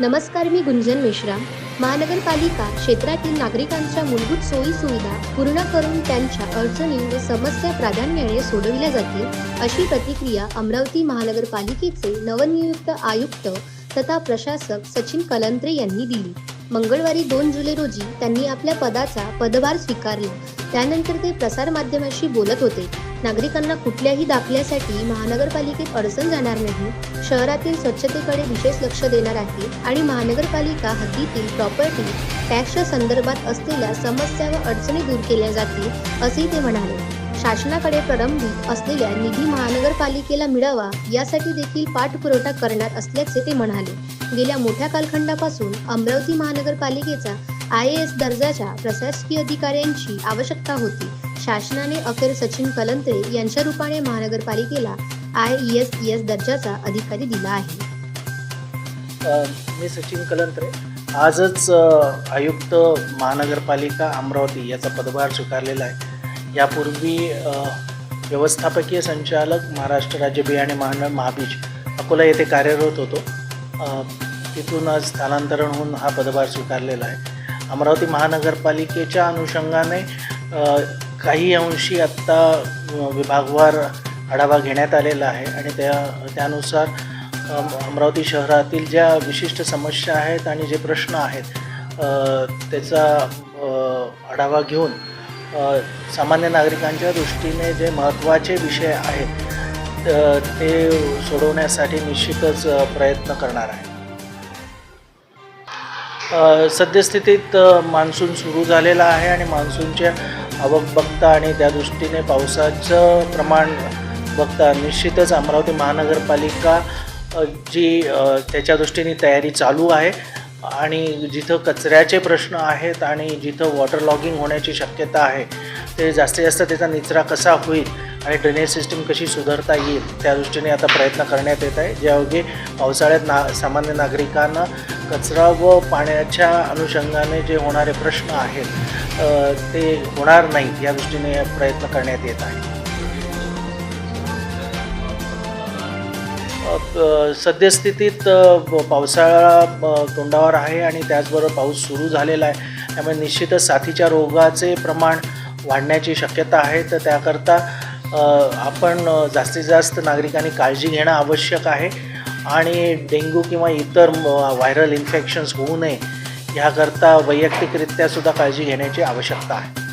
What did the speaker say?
नमस्कार मी गुंजन मिश्रा. महानगरपालिका क्षेत्रातील नागरिकांच्या मूलभूत सोयी सुविधा पूर्ण करून त्यांच्या अडचणी व समस्या प्राधान्याने सोडविल्या जातील अशी प्रतिक्रिया अमरावती महानगरपालिकेचे नवनियुक्त आयुक्त तथा प्रशासक सचिन कलंत्रे यांनी दिली. मंगळवारी दोन जुलै रोजी त्यांनी आपल्या पदाचा पदभार स्वीकारला. त्यानंतर ते प्रसारमाध्यमाशी बोलत होते. नागरिकांना कुठल्याही दाखल्यासाठी महानगरपालिकेत अडचण जाणार नाही शहरातील स्वच्छतेकडे विशेष लक्ष देणार आहे आणि महानगरपालिका हद्दीतील प्रॉपर्टी टॅक्सच्या संदर्भात असलेल्या समस्या व अडचणी दूर केल्या जातील असेही ते म्हणाले. शासनाकडे प्रलंबित असलेल्या निधी महानगरपालिकेला मिळावा यासाठी देखील पाठपुरवठा करणार असल्याचे ते म्हणाले. गेल्या मोठ्या कालखंडापासून अमरावती महानगरपालिकेचा आय ए एस दर्जाच्या प्रशासकीय अधिकाऱ्यांची आवश्यकता होती. शासनाने अखेर सचिन कलंत्रे यांच्या रूपाने महानगरपालिकेला आय एस एस दर्जाचा अधिकारी दिला आहे. मी सचिन कलंत्रे. आजच आयुक्त महानगरपालिका अमरावती याचा पदभार स्वीकारलेला आहे. यापूर्वी व्यवस्थापकीय संचालक महाराष्ट्र राज्य बियाणे महान महाबीज अकोला येथे कार्यरत होतो. तिथून आज स्थलांतरण होऊन हा पदभार स्वीकारलेला आहे. अमरावती महानगरपालिकेच्या अनुषंगाने काही अंशी आत्ता विभागवार आढावा घेण्यात आलेला आहे आणि त्या त्यानुसार अमरावती शहरातील ज्या विशिष्ट समस्या आहेत आणि जे प्रश्न आहेत त्याचा आढावा घेऊन सामान्य नागरिकांच्या दृष्टीने जे महत्त्वाचे विषय आहेत ते सोडवण्यासाठी निश्चितच प्रयत्न करणार आहे. सद्यस्थितीत मान्सून सुरू झालेला आहे आणि मान्सूनच्या आवक बघता आणि त्या दृष्टीने पावसाचं प्रमाण बघता निश्चितच अमरावती महानगरपालिका जी त्याच्या दृष्टीने तयारी चालू आहे. आणि जिथं कचऱ्याचे प्रश्न आहेत आणि जिथं वॉटर लॉगिंग होण्याची शक्यता आहे ते जास्तीत जास्त त्याचा निचरा कसा होईल आणि ड्रेनेज सिस्टीम कशी सुधारता येईल त्या दृष्टीने आता प्रयत्न करण्यात येत आहे. ज्यायोगे पावसाळ्यात ना सामान्य नागरिकांना कचरा व पाण्याच्या अनुषंगाने जे होणारे प्रश्न आहेत ते होणार नाहीत या दृष्टीने प्रयत्न करण्यात येत आहे. सद्यस्थितीत पावसाळा तोंडावर आहे आणि त्याचबरोबर पाऊस सुरू झालेला आहे. त्यामुळे निश्चितच साथीच्या रोगाचे प्रमाण वाढण्याची शक्यता आहे. तर त्याकरता आपण जास्तीत जास्त नागरिकांनी काळजी घेणं आवश्यक आहे. आणि डेंग्यू किंवा इतर व्हायरल इन्फेक्शन्स होऊ नये ह्याकरता वैयक्तिकरित्यासुद्धा काळजी घेण्याची आवश्यकता आहे.